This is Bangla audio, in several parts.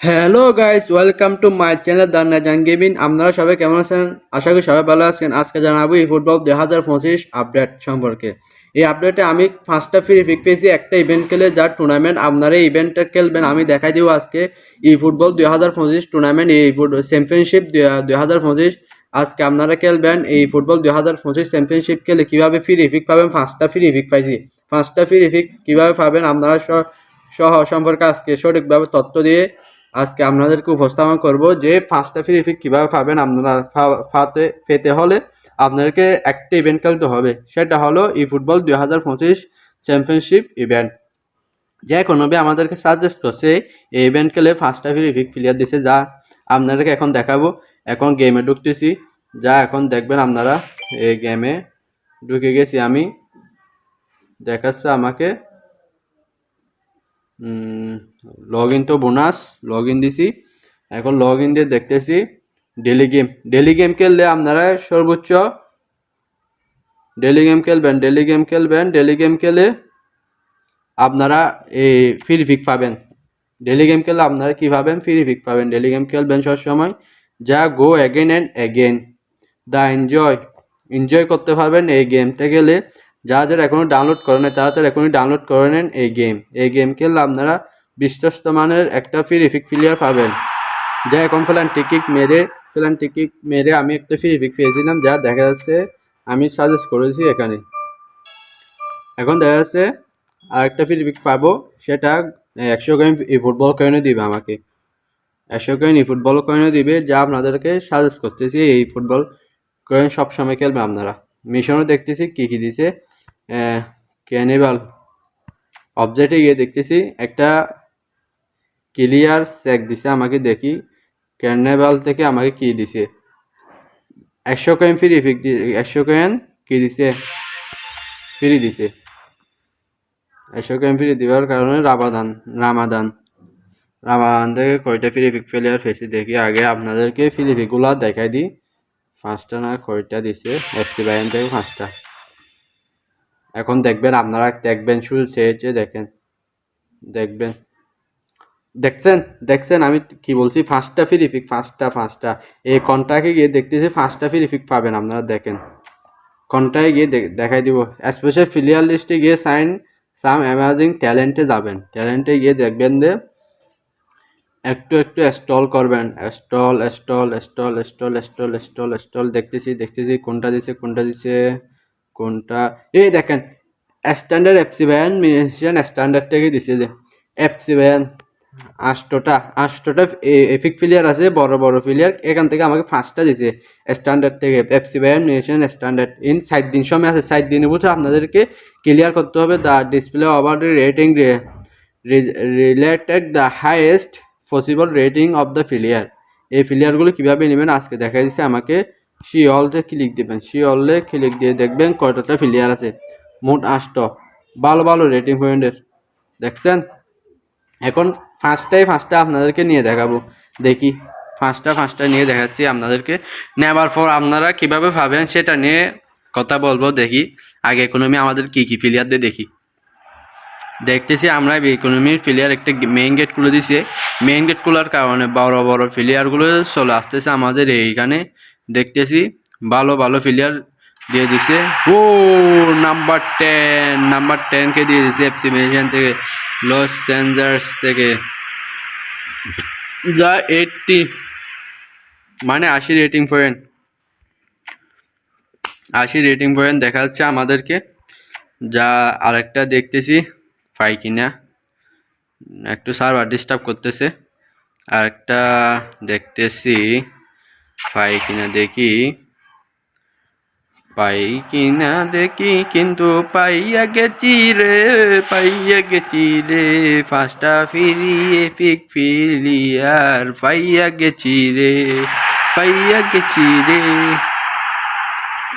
Hello guys welcome to my channel দান্না জান গেমিং আপনারা সবাই কেমন আছেন? আশা করি সবাই ভালো আছেন। আজকে জানাব এই ফুটবল দুই হাজার পঁচিশ আপডেট সম্পর্কে। এই আপডেটে আমি পাঁচটা ফ্রি পিক পেয়েছি একটা ইভেন্ট খেলে যার টুর্নামেন্ট আপনারা এই ইভেন্টটা খেলবেন, আমি দেখাই দিব আজকে এই ফুটবল দুই হাজার পঁচিশ টুর্নামেন্ট এই চ্যাম্পিয়নশিপ দুই হাজার পঁচিশ। আজকে আপনারা খেলবেন এই ফুটবল দুই হাজার পঁচিশ চ্যাম্পিয়নশিপ খেলে কীভাবে ফ্রি পিক পাবেন? পাঁচটা ফ্রি পিক পাইছি। পাঁচটা ফ্রি পিক কীভাবে পাবেন? আপনারা সহ সম্পর্কে আজকে সঠিকভাবে তথ্য দিয়ে আজকে আপনাদেরকে উপস্থাপন করব যে পাঁচটা ফ্রি পিক কীভাবে পাবেন আপনারা ফাতে পেতে হলে আপনাদেরকে একটা ইভেন্ট খেলতে হবে। সেটা হলো ই ফুটবল দুই হাজার পঁচিশ চ্যাম্পিয়নশিপ ইভেন্ট যে কোনো ভাবে আমাদেরকে সাজেস্ট করছে, এই ইভেন্ট খেলে পাঁচটা ফ্রি পিক প্লেয়ার দিছে, যা আপনাদেরকে এখন দেখাবো। এখন গেমে ঢুকতেছি। যা এখন দেখবেন আপনারা, এই গেমে ঢুকে গেছি আমি। দেখাচ্ছে আমাকে। লগ ইন তো বোনাস লগ ইন দিছি। এখন লগ ইন দিয়ে দেখতেছি ডেলি গেম ডেলি গেম খেললে আপনারা সর্বোচ্চ ডেলি গেম খেলবেন ডেলি গেম খেলবেন। ডেলি গেম খেলে আপনারা এই ফ্রি পিক পাবেন। ডেলি গেম খেললে আপনারা কী পাবেন? ফ্রি পিক পাবেন। ডেলি গেম খেলবেন সবসময়। যা go again and again the enjoy enjoy করতে পারবেন এই গেমটা গেলে যাদের এখনও ডাউনলোড করে নেয় তারা তাড়াতাড়ি এখনই ডাউনলোড করে নেন এই গেম এই গেম খেললে আপনারা বিশ্বস্ত মানের একটা ফ্রি পিক প্লেয়ার পাবেন। যা এখন ফেলান টিকিট মেরে ফেলান টিকিট মেরে আমি একটা ফ্রি পিক পেয়েছিলাম যা দেখা যাচ্ছে আমি সাজেস্ট করেছি এখানে। এখন দেখা যাচ্ছে আরেকটা ফ্রি পিক পাবো, সেটা একশো গেম এই ফুটবল কয়েনে দিবে আমাকে। একশো কয়েন এই ফুটবল কয়েনে দিবে, যা আপনাদেরকে সাজেস্ট করতেছি, এই ফুটবল কয়েন সবসময় খেলবে আপনারা। মিশনও দেখতেছি কী কী দিছে। ক্যানিবাল অবজেক্টে গিয়ে দেখতেছি, একটা ক্লিয়ার চেক দিছে আমাকে দেখি ক্যার্নেভাল থেকে আমাকে কি দিছে? একশো কয়েন ফ্রি ফিক একশো কয়েন কি দিছে? ফ্রি দিছে। একশো কয়েন ফ্রি দেওয়ার কারণে রামাদান রামাদান। রামাদান থেকে কয়টা ফ্রি পিক প্লেয়ার ফেসে দেখি, আগে আপনাদেরকে ফ্রি পিকগুলো দেখাই দিই। পাঁচটা না কয়টা দিছে? এফসি বাইন থেকে পাঁচটা। এখন দেখবেন, আপনারা দেখবেন শুধু চেয়েছে দেখেন, দেখবেন, দেখছেন দেখছেন আমি কি বলছি? পাঁচটা ফ্রি পিক পাঁচটা পাঁচটা এই কন্টাকে গিয়ে দেখতেছি পাঁচটা ফ্রি পিক পাবেন আপনারা, দেখেন। কন্টায় গিয়ে দেখ- দেখাই দিব। স্পেশাল প্লেয়ার লিস্টে গিয়ে সাইন সাম অ্যামাজিং ট্যালেন্টে যাবেন। ট্যালেন্টে গিয়ে দেখবেন যে একটু একটু স্টল করবেন। Stall stall stall stall stall stall stall দেখতেছি দেখতেছি কোনটা দিছে কোনটা দিছে। কোনটা? এই দেখেন standard FC Bayern mission standard থেকে দিছে যে এফসি ব্যান আষ্টটা আষ্টটা এফিক প্লেয়ার আছে, বড় বড় প্লেয়ার এখান থেকে আমাকে পাঁচটা দিছে স্ট্যান্ডার্ড থেকে। FC Bayern mission standard in সাত দিন সময় আছে, সাত দিনের মধ্যে আপনাদেরকে ক্লিয়ার করতে হবে। The display over rating related the highest possible rating of the player এই প্লেয়ারগুলো কীভাবে নেবেন? আজকে দেখা দিচ্ছে আমাকে। সি অলতে ক্লিক দেবেন। অলে ক্লিক দিয়ে দেখবেন কয়টা প্লেয়ার আছে। মোট আষ্ট ভালো ভালো রেটিং পয়েন্টের দেখছেন? এখন ফার্স্টটাই ফার্স্টটা আপনাদেরকে নিয়ে দেখাবো। দেখি। ফার্স্টটা ফার্স্টটা নিয়ে দেখাচ্ছি আপনাদেরকে। নেবার পর আপনারা কীভাবে পাবেন সেটা নিয়ে কথা বলব, দেখি। আগে ইকোনমি আমাদের কী কী প্লেয়ার দিয়ে দেখি। দেখতেছি আমরা ইকোনমির প্লেয়ার একটা মেইন গেট খুলে দিছে। মেইন গেট খোলার কারণে বড় বড় প্লেয়ারগুলো চলে আসতেছে আমাদের এইখানে। দেখতেছি, ভালো ভালো প্লেয়ার দিয়ে দিছে। ও নাম্বার টেন নাম্বার টেনকে দিয়ে দিছে এফসি মেশিয়ান থেকে লস চেঞ্জার্স থেকে। যা এইটটি মানে আশি রেটিং পয়েন্ট আশি রেটিং পয়েন্ট দেখা যাচ্ছে আমাদেরকে। যা আরেকটা দেখতেছি, পাই কিনা? একটু সার্ভার ডিস্টার্ব করতেছে। আরেকটা দেখতেছি। পাই কিনা দেখি, পাই কিনা দেখি, কিন্তু পাইয়া গেছি রে, পাইয়া গেছি রে। ফার্স্টটা ফিরি এপিক ফিলিয়ার পাইয়া গেছি রে, পাইয়া গেছি রে।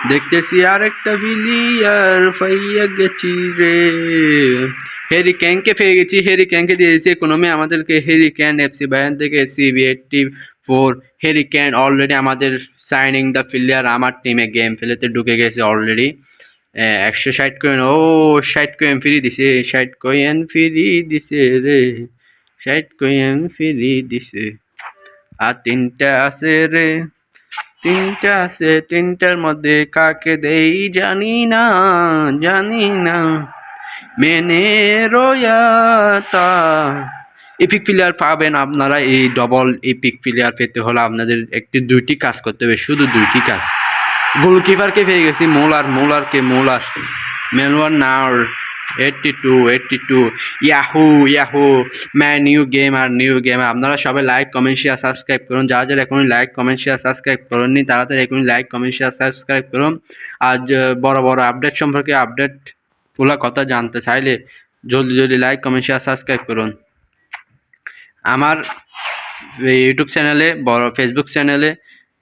দেখতেছি আরেকটা ফিলিয়ার, পাইয়া গেছি রে। হেরি ক্যানকে পেয়ে গেছি হেরি ক্যানকে দিয়েছি ইকোনমি আমাদেরকে হেরি ক্যান এফসি বায়ান থেকে CB eighty four Harry Kane already আমাদের সাইনিং দ্য প্লেয়ার আমার টিমে গেম ফেলেতে ঢুকে গেছে অলরেডি একশো ষাট কয়েন ও, ষাট কয়েন ফ্রি দিছে, ষাট কয়েন ফ্রি দিছে রে। ষাট কয়েন ফিরি দিছে। আর তিনটা আছে রে। তিনটা আছে, তিনটার মধ্যে কাকে দেই জানি না জানি না। মেনে রয়াতা এপিক প্লেয়ার পাবেন আপনারা, এই ডবল এপিক প্লেয়ার পেতে হলে আপনাদের একটি দুইটি কাজ করতে হবে, শুধু দুইটি কাজ। গোলকিপারকে পেয়ে গেছি মোলার মোলারকে মোলার মেলওয়ার নার eighty two eighty two yahoo yahoo man new game আর নিউ গেম আপনারা সবাই লাইক কমেন্ট শেয়ার সাবস্ক্রাইব করুন। যারা যারা এখনই লাইক কমেন্ট শেয়ার সাবস্ক্রাইব করেননি তাড়াতাড়ি এখনই লাইক কমেন্ট শেয়ার সাবস্ক্রাইব করুন। আর বড় বড় আপডেট সম্পর্কে আপডেটগুলা কথা জানতে চাইলে জলদি জলদি লাইক কমেন্ট শেয়ার সাবস্ক্রাইব করুন। আমার ইউটিউব চ্যানেলে বড় ফেসবুক চ্যানেলে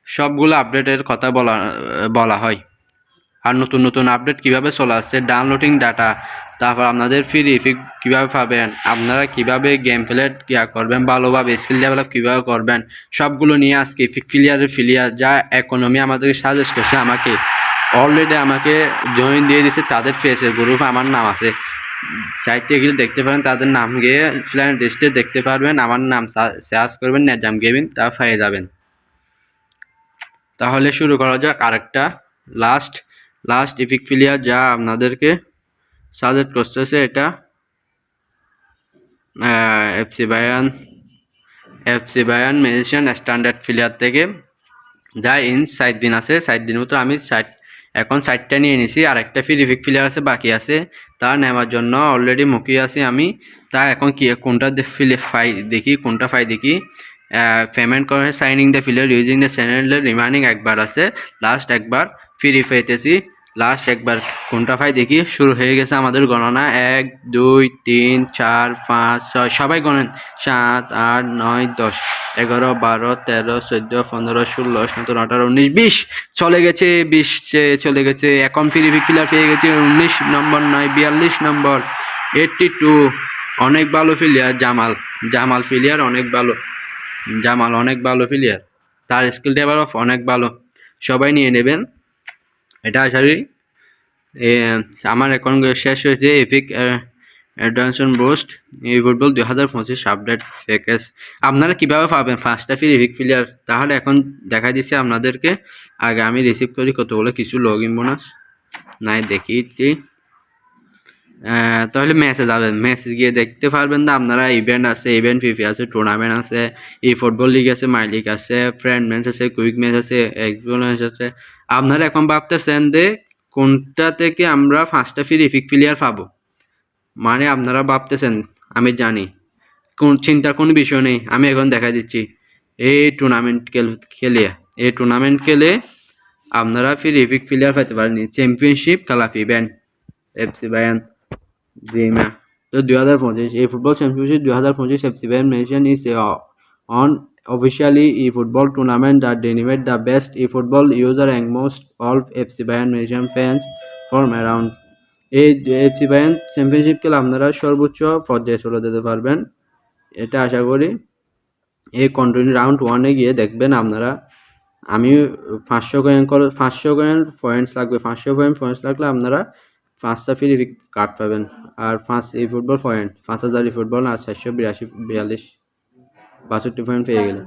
সবগুলো আপডেটের কথা বলা বলা হয়। আর নতুন নতুন আপডেট কীভাবে চলে আসছে ডাউনলোডিং ডাটা তারপর আপনাদের ফ্রি ইফিক কীভাবে পাবেন, আপনারা কীভাবে গেম প্লে কিয়া করবেন ভালোভাবে স্কিল ডেভেলপ কীভাবে করবেন, সবগুলো নিয়ে আজকে ইফিক ফিলিয়ারের ফিলিয়ার যা ইকোনমি আমাদেরকে সাজেস্ট করছে, আমাকে অলরেডি আমাকে জয়েন দিয়ে দিছে তাদের ফেসের গ্রুপ আমার নাম আছে। চাইতে গেলে দেখতে পারেন তাদের নাম গিয়ে ফ্ল্যান লিস্টে দেখতে পারবেন। আমার নাম সার্চ করবেন নেজাম গেমিং তা পেয়ে যাবেন। তাহলে শুরু করা যাক আরেকটা। লাস্ট লাস্ট ইফিক ফিলিয়ার যা আপনাদেরকে সাজেস্ট করতেছে এটা FC Bayern FC Bayern medicine standard player থেকে। যা ইন সাইড দিন আছে সাইড দিন মতো আমি সাইট এখন সাইটটা নিয়ে নিছি। আর একটা ফ্রি ইফিক ফিলিয়ার আছে, বাকি আছে। তা নেওয়ার জন্য অলরেডি মুখিয়ে আছি আমি। তা এখন কি, কোনটা ফিলে ফাই দেখি, কোনটা ফাই দেখি? পেমেন্ট করে signing the player using the channel remaining একবার আছে। লাস্ট একবার ফ্রি পাইতেছি লাস্ট একবার কোনটা দেখি শুরু হয়ে গেছে আমাদের গণনা। এক, দুই, তিন, চার, পাঁচ, ছয়, সবাই গণেন। সাত, আট, নয়, দশ, এগারো, বারো, তেরো, চোদ্দ, পনেরো, ষোলো, সতেরো, আঠারো, উনিশ, বিশ, চলে গেছে বিশ চলে গেছে এখন ফ্রি প্লেয়ার পেয়ে গেছে উনিশ নম্বর নয়, বিয়াল্লিশ নম্বর এইটটি টু অনেক ভালো প্লেয়ার জামাল জামাল প্লেয়ার অনেক ভালো, জামাল অনেক ভালো প্লেয়ার তার স্কিল ডেভেলপ অনেক ভালো, সবাই নিয়ে নেবেন। এটা আশারি আমার এখন শেষ হয়েছে এপিক অ্যাডভান্সন বোস্ট এই ফুটবল দুই হাজার পঁচিশ আপডেট প্যাকেজ আপনারা কীভাবে পাবেন? ফার্স্টটা ফ্রি এপিক প্লেয়ার তাহলে এখন দেখা দিচ্ছে আপনাদেরকে। আগে আমি রিসিভ করি কতগুলো কিছু লগ ইন বোনাস নাই, দেখিয়েছি। তাহলে ম্যাচে যাবেন। ম্যাচে গিয়ে দেখতে পারবেন না, আপনারা ইভেন্ট আছে ইভেন্ট ফিফি আছে টুর্নামেন্ট আছে এই ফুটবল লিগ আছে মাই লিগ আছে ফ্রেন্ড ম্যাচ আছে কুইক ম্যাচ আছে এক্সপিরিয়েন্স আছে। আপনারা এখন ভাবতেছেন যে কোনটা থেকে আমরা ফার্স্টটা ফ্রি ইফিক প্লেয়ার পাবো? মানে আপনারা ভাবতেছেন, আমি জানি। কোন, চিন্তার কোনো বিষয় নেই, আমি এখন দেখা দিচ্ছি। এই টুর্নামেন্ট খেলে, এই টুর্নামেন্ট খেলে আপনারা ফ্রি ইফিক প্লেয়ার পাইতে পারেন চ্যাম্পিয়নশিপ কালাফি ব্যান এফসি বায়ান জিমা তো দুই হাজার পঁচিশ, এই ফুটবল চ্যাম্পিয়নশিপ দুই হাজার পঁচিশ FC Bayern mention is on officially, e-football tournament that delivered the best e-football user and most all FC Bayern Munich fans from around. এই এফসি বায়ান চ্যাম্পিয়নশিপ খেলে আপনারা সর্বোচ্চ পর্যায়ে চলে যেতে পারবেন। এটা আশা করি। এই কন্টিনিউ রাউন্ড ওয়ানে গিয়ে দেখবেন আপনারা। আমি পাঁচশো কয়েন পাঁচশো কয়েন পয়েন্টস লাগবে। পাঁচশো পয়েন্ট পয়েন্টস লাগলে আপনারা পাঁচটা ফ্রি কার্ড পাবেন। আর পাঁচ এই ফুটবল পয়েন্ট পাঁচ হাজার ফুটবল আর চারশো বিরাশি, বিয়াল্লিশ। বাষট্টি পয়েন্ট পেয়ে গেলে।